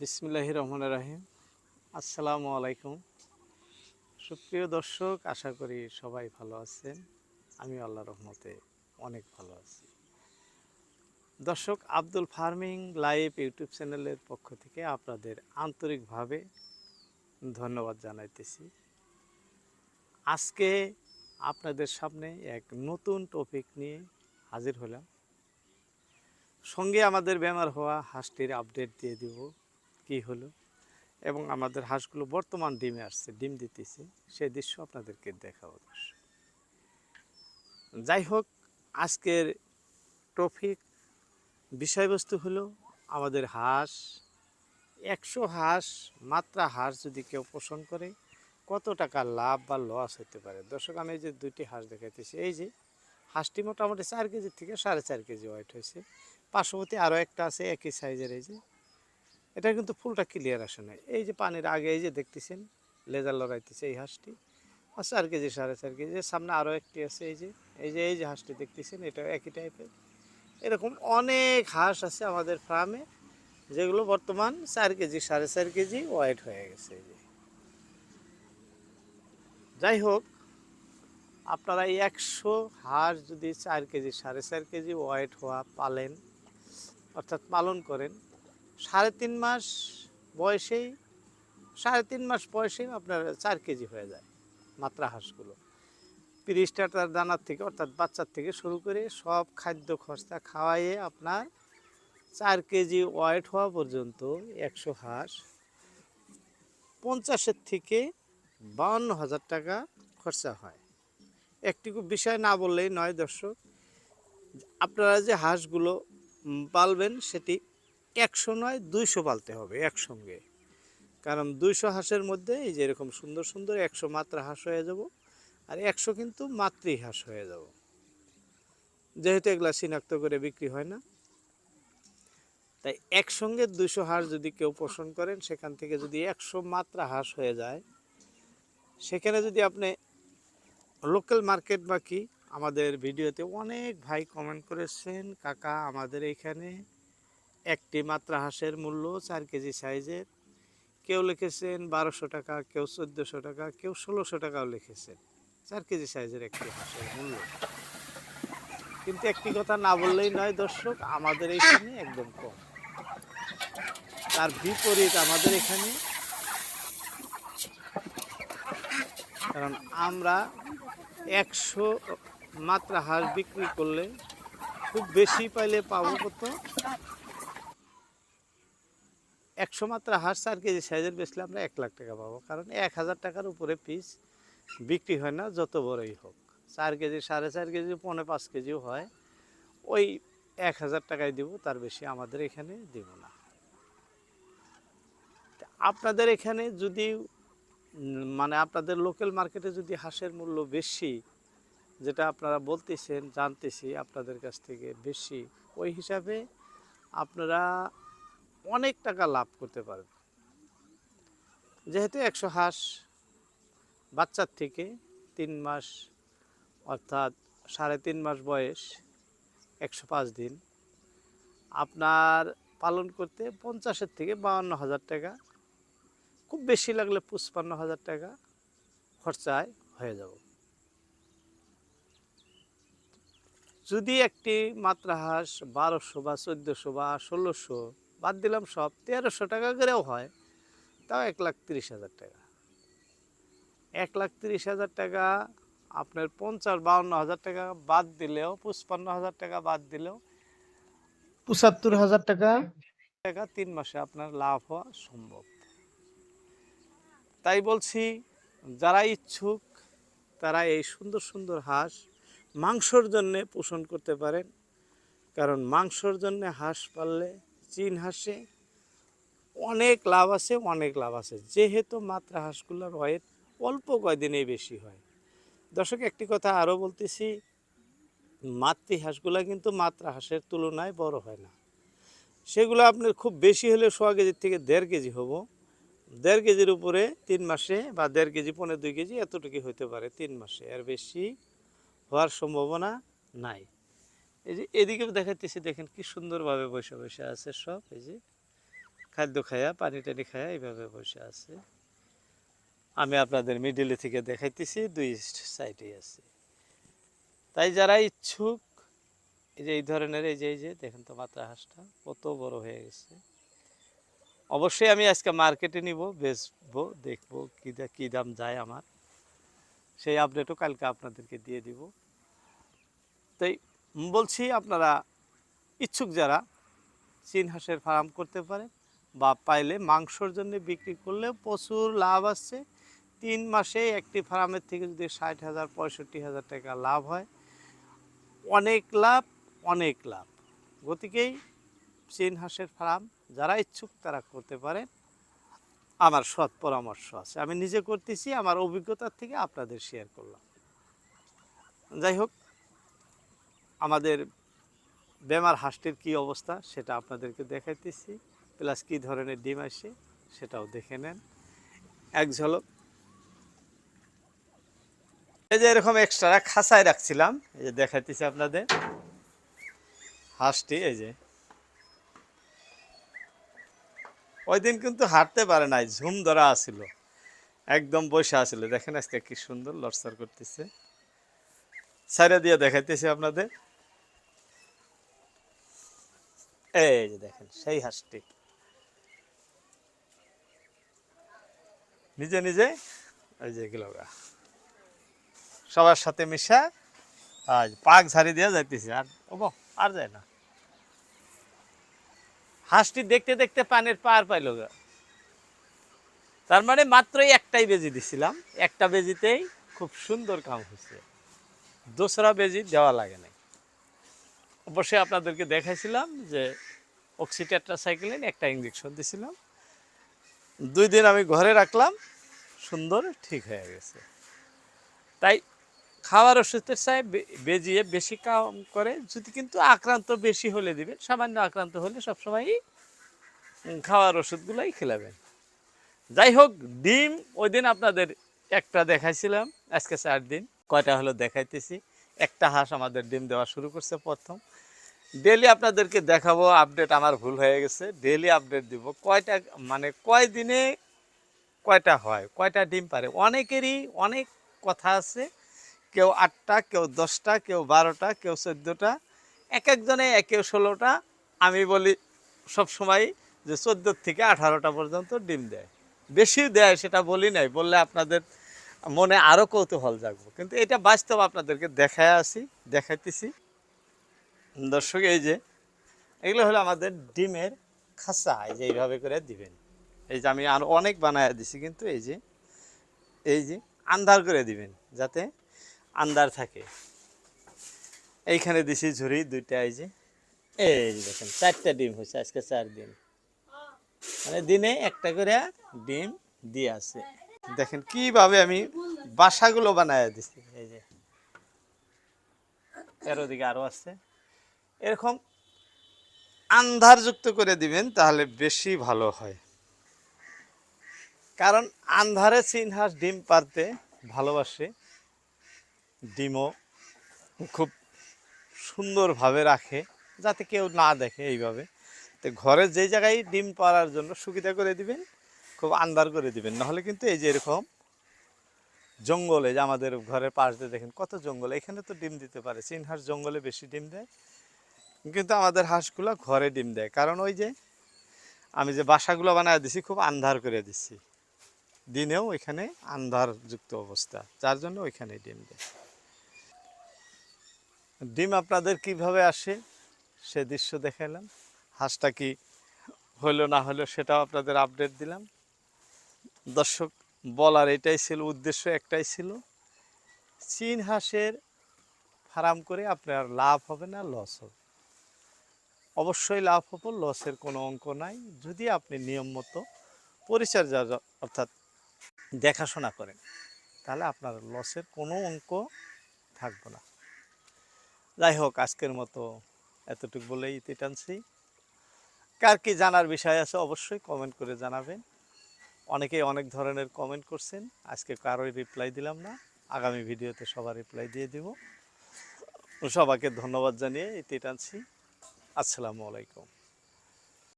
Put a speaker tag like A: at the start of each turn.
A: বিসমিল্লাহ রহমান রাহিম। আসসালামু আলাইকুম। সুপ্রিয় দর্শক, আশা করি সবাই ভালো আছেন। আমি আল্লাহ রহমতে অনেক ভালো আছি। দর্শক, আব্দুল ফার্মিং লাইভ ইউটিউব চ্যানেলের পক্ষ থেকে আপনাদের আন্তরিকভাবে ধন্যবাদ জানাইতেছি। আজকে আপনাদের সামনে এক নতুন টপিক নিয়ে হাজির হলাম। সঙ্গে আমাদের বেমার হওয়া হাঁসটির আপডেট দিয়ে দিব। কি হলো? এবং আমাদের হাঁসগুলো বর্তমান ডিমে আসছে, ডিম দিতেছে সেই দৃশ্য আপনাদেরকে দেখাবো যাই হোক, আজকের টপিক বিষয়বস্তু হলো আমাদের হাঁস। একশো হাঁস, মাত্রা হাঁস যদি কেউ পোষণ করে, কত টাকা লাভ বা লস হতে পারে? দর্শক, আমি যে দুটি হাঁস দেখাইতেছি, এই যে হাঁসটি মোটামুটি চার কেজি থেকে সাড়ে চার কেজি ওয়েট হয়েছে। পার্শ্ববর্তী আরও একটা আছে, একই সাইজের এই যে এটা কিন্তু ফুলটা ক্লিয়ার আসে না এই যে পানির আগে এই যে দেখতেছেন লেজার লড়াইতেছে এই হাঁসটি। চার কেজি, সাড়ে চার কেজি সামনে আরও একটি আছে এই যে এই যে এই যে হাঁসটি দেখতেছেন এটা একই টাইপের এরকম অনেক হাঁস আছে আমাদের ফার্মে যেগুলো বর্তমান চার কেজি, সাড়ে চার কেজি ওয়েট হয়ে গেছে এই যে। যাই হোক, আপনারা এই একশো হাঁস যদি চার কেজি, সাড়ে চার কেজি ওয়েট হওয়া পালেন, অর্থাৎ পালন করেন সাড়ে তিন মাস বয়সেই, সাড়ে তিন মাস বয়সেই আপনার চার কেজি হয়ে যায় মাত্রা হাঁসগুলো। তিরিশ তার দানার থেকে অর্থাৎ বাচ্চার থেকে শুরু করে সব খাদ্য খরচা খাওয়াইয়ে আপনার চার কেজি ওয়েট হওয়া পর্যন্ত একশো হাঁস পঞ্চাশের থেকে বাউন্ন হাজার টাকা খরচা হয়। একটি বিষয় না বললেই নয় দর্শক, আপনারা যে হাঁসগুলো পালবেন সেটি একশো নয়, দুইশো পালতে হবে একসঙ্গে। কারণ দুইশো হাঁসের মধ্যে এই যে এরকম সুন্দর সুন্দর একশো মাত্রা হাঁস হয়ে যাব, আর একশো কিন্তু মাতৃ হাঁস হয়ে যাব। যেহেতু এগুলা শনাক্ত করে বিক্রি হয় না। তাই একসঙ্গে দুইশো হাঁস যদি কেউ পোষণ করেন, সেখান থেকে যদি একশো মাত্রা হাঁস হয়ে যায়, সেখানে যদি আপনি লোকাল মার্কেট বা কি, আমাদের ভিডিওতে অনেক ভাই কমেন্ট করেছেন, কাকা আমাদের এখানে একটি মাত্রা হাঁসের মূল্য চার কেজি সাইজের। কেউ লিখেছেন বারোশো টাকা, কেউ চোদ্দোশো টাকা, কেউ ষোলোশো টাকাও লিখেছেন। চার কেজি সাইজের একটি হাঁসের মূল্য। কিন্তু একটি কথা না বললেই নয় দর্শক, আমাদের এখানে একদম কম। তার বিপরীত আমাদের এখানে। কারণ আমরা একশো মাত্রা হাঁস বিক্রি করলে খুব বেশি পাইলে পাবো কত? একশো মাত্রা হাঁস চার কেজি সাইজের বেচলে আমরা এক লাখ টাকা পাবো। কারণ এক হাজার টাকার উপরে পিস বিক্রি হয় না, যত বড়ই হোক। চার কেজি, সাড়ে চার কেজি, পৌনে পাঁচ কেজিও হয়। ওই এক হাজার টাকায় দিব, তার বেশি আমাদের এখানে দিব না। আপনাদের এখানে যদি মানে আপনাদের লোকাল মার্কেটে যদি হাঁসের মূল্য বেশি, যেটা আপনারা বলতেছেন, জানতেছি আপনাদের কাছ থেকে বেশি, ওই হিসাবে আপনারা অনেক টাকা লাভ করতে পারবে। যেহেতু একশো হাঁস বাচ্চার থেকে তিন মাস অর্থাৎ সাড়ে তিন মাস বয়স, একশো পাঁচ দিন, আপনার পালন করতে পঞ্চাশের থেকে বাউন্ন হাজার টাকা, খুব বেশি লাগলে পঁচপান্ন হাজার টাকা খরচায় হয়ে যাব। যদি একটি মাত্রা হাঁস বারোশো বা চোদ্দোশো বা ষোলোশো বাদ দিলাম সব। তেরোশো টাকা করেও হয় তাও এক লাখ তিরিশ হাজার টাকা। এক লাখ তিরিশ হাজার টাকা আপনার পঞ্চাশ বাউন্ন হাজার টাকা বাদ দিলেও পঁচপান্ন হাজার টাকা বাদ দিলেও পঁচাত্তর হাজার টাকা টাকা তিন মাসে আপনার লাভ হওয়া সম্ভব। তাই বলছি যারা ইচ্ছুক তারা এই সুন্দর সুন্দর হাঁস মাংসর জন্যে পোষণ করতে পারেন। কারণ মাংসর জন্যে হাঁস পাললে চীন হাঁসে, অনেক লাভ আছে, অনেক লাভ আছে। যেহেতু মাত্রা হাঁসগুলোর ওয়েট অল্প কয়দিনেই বেশি হয়। দর্শক, একটি কথা আরও বলতেছি মাতৃ হাঁসগুলা কিন্তু মাত্রা হাঁসের তুলনায় বড় হয় না। সেগুলো আপনার খুব বেশি হলে সোয়া কেজির থেকে দেড় কেজি হব। দেড় কেজির উপরে তিন মাসে বা দেড় কেজি পনেরো দুই কেজি এতটুকু হতে পারে তিন মাসে। এর বেশি হওয়ার সম্ভাবনা নাই। এই যে এদিকে দেখাইতেছি, দেখেন কি সুন্দরভাবে বসে বসে আছে সব। এই যে খাদ্য খায়া, পানি টানি খায়া এইভাবে বসে আছে। আমি আপনাদের মিডিলে থেকে দেখাইতেছি, দুই সাইডেই আছে। তাই যারা ইচ্ছুক, এই যে এই ধরনের, এই যে এই যে, দেখেন তো মাত্রা হাঁসটা কত বড় হয়ে গেছে। অবশ্যই আমি আজকে মার্কেটে নিব, বেচবো, দেখব কী কী দাম যায় আমার। সেই আপডেটও কালকে আপনাদেরকে দিয়ে দিব। তাই বলছি আপনারা ইচ্ছুক যারা চীন হাঁসের ফার্ম করতে পারেন বা পাইলে মাংসর জন্য বিক্রি করলে প্রচুর লাভ আসছে। তিন মাসে একটি ফার্মের থেকে যদি ষাট হাজার, পঁয়ষট্টি হাজার টাকা লাভ হয়, অনেক লাভ অনেক লাভ। গতিকেই চীন হাঁসের ফার্ম যারা ইচ্ছুক তারা করতে পারেন। আমার সৎ পরামর্শ আছে। আমি নিজে করতেছি, আমার অভিজ্ঞতার থেকে আপনাদের শেয়ার করলাম। যাই হোক আমাদের বেমার হাঁসটির কী অবস্থা সেটা আপনাদেরকে দেখাইতেছি, প্লাস কী ধরনের ডিম আসে সেটাও দেখে নেন। এক ঝলক। এই যে এরকম এক্সট্রা খাঁচায় রাখছিলাম, এই যে দেখাইতেছি আপনাদের হাঁসটি, এই যে। ওই দিন কিন্তু হাঁটতে পারে নাই, ঝুম ধরা আছিল, একদম বসে আছিল। দেখেন আজকে কি সুন্দর লড়সর করতেছে। সাইডে দিয়ে দেখাইতেছি আপনাদের। এই যে দেখেন, সেই হাঁসটি। নিজে নিজে ওই যে এগুলো সবার সাথে মিশা আজ পাক ঝাড়ি দিয়ে যাইতেছে, আর ওবো আর যায় না। হাঁসটি দেখতে দেখতে পানের পার পাইল তার মানে মাত্রই একটাই বেজি দিছিলাম, একটা বেজিতেই খুব সুন্দর কাম হয়েছে দোসরা বেজি দেওয়া লাগে নাই। অবশ্যই আপনাদেরকে দেখাইছিলাম যে অক্সিটেট্রাসাইক্লিন একটা ইঞ্জেকশন দিছিলাম। দুই দিন আমি ঘরে রাখলাম, সুন্দর, ঠিক হয়ে গেছে। তাই খাওয়ার ওষুধের চাই বেজিয়ে বেশি কাম করে, যদি কিন্তু আক্রান্ত বেশি হলে দিবেন, সামান্য আক্রান্ত হলে সবসময়ই খাওয়ার ওষুধগুলোই খেলাবেন। যাই হোক, ডিম ওই দিন আপনাদের একটা দেখাইছিলাম, আজকে চার দিন। কয়টা হলো দেখাইতেছি। একটা হাঁস আমাদের ডিম দেওয়া শুরু করছে প্রথম। ডেলি আপনাদেরকে দেখাবো আপডেট আমার ভুল হয়ে গেছে। ডেলি আপডেট দিব। কয়টা মানে কয় দিনে কয়টা হয়? কয়টা ডিম পারে? অনেকেরই অনেক কথা আছে। কেউ আটটা, কেউ দশটা, কেউ বারোটা, কেউ চোদ্দোটা। এক একজনে, একে ষোলোটা। আমি বলি সব সময় যে চোদ্দোর থেকে আঠারোটা পর্যন্ত ডিম দেয়। বেশি দেয় সেটা বলি নাই, বললে আপনাদের মনে আরও কৌতূহল জাগবো। কিন্তু এটা বাস্তব আপনাদেরকে দেখায় আসি, দেখাইতেছি। দর্শক, এই যে, এগুলো হলো আমাদের ডিমের খাঁচা এই যে এইভাবে করে দিবেন। এই যে আমি আর অনেক বানায় দিছি, কিন্তু এই যে এই যে আন্ধার করে দিবেন, যাতে আন্ধার থাকে। এইখানে দিছি ঝুড়ি দুইটা, এই যে এই যে দেখেন, চারটা ডিম হয়েছে আজকে, চার দিন। মানে দিনে একটা করে ডিম দিয়ে আছে। দেখেন কীভাবে আমি বাসাগুলো বানায় দিছি, এই যে। এর ওদিকে আরও আছে। এরকম আন্ধারযুক্ত করে দিবেন, তাহলে বেশি ভালো হয়। কারণ আন্ধারে চিনহাস ডিম পারতে ভালোবাসে। ডিমও খুব সুন্দরভাবে রাখে, যাতে কেউ না দেখে এইভাবে। তো ঘরে যে জায়গায় ডিম পাড়ার জন্য সুবিধা করে দিবেন, খুব আন্ধার করে দিবেন। নাহলে কিন্তু এই যে এরকম জঙ্গলে যে আমাদের ঘরের পাশ দিয়ে দেখেন কত জঙ্গল, এখানে তো ডিম দিতে পারে। চীন হাঁস জঙ্গলে বেশি ডিম দেয়। কিন্তু আমাদের হাঁসগুলো ঘরে ডিম দেয়। কারণ ওই যে আমি যে বাসাগুলো বানায় দিছি, খুব আন্ধার করে দিছি। দিনেও এখানে আন্ধারযুক্ত অবস্থা, যার জন্য ওইখানে ডিম দেয়। ডিম আপনাদের কীভাবে আসে সে দৃশ্য দেখালাম হাঁসটা কি হলো না হলো সেটাও আপনাদের আপডেট দিলাম। দর্শক, বলার এটাই ছিল, উদ্দেশ্য একটাই ছিল, চীন হাঁসের ফার্ম করে আপনার লাভ হবে না লস হবে। অবশ্যই লাভ হব লসের কোনো অঙ্ক নাই। যদি আপনি নিয়ম মতো পরিচর্যা অর্থাৎ দেখাশোনা করেন, তাহলে আপনার লসের কোনো অঙ্ক থাকবে না। যাই হোক, আজকের মতো এতটুকু বলেই ইতি টানছি। কার কি জানার বিষয় আছে অবশ্যই কমেন্ট করে জানাবেন। অনেকেই অনেক ধরনের কমেন্ট করছেন, আজকে কারোই রিপ্লাই দিলাম না। আগামী ভিডিওতে সবার রিপ্লাই দিয়ে দিব। সবাইকে ধন্যবাদ জানিয়ে ইতি টানছি। আসসালামু আলাইকুম।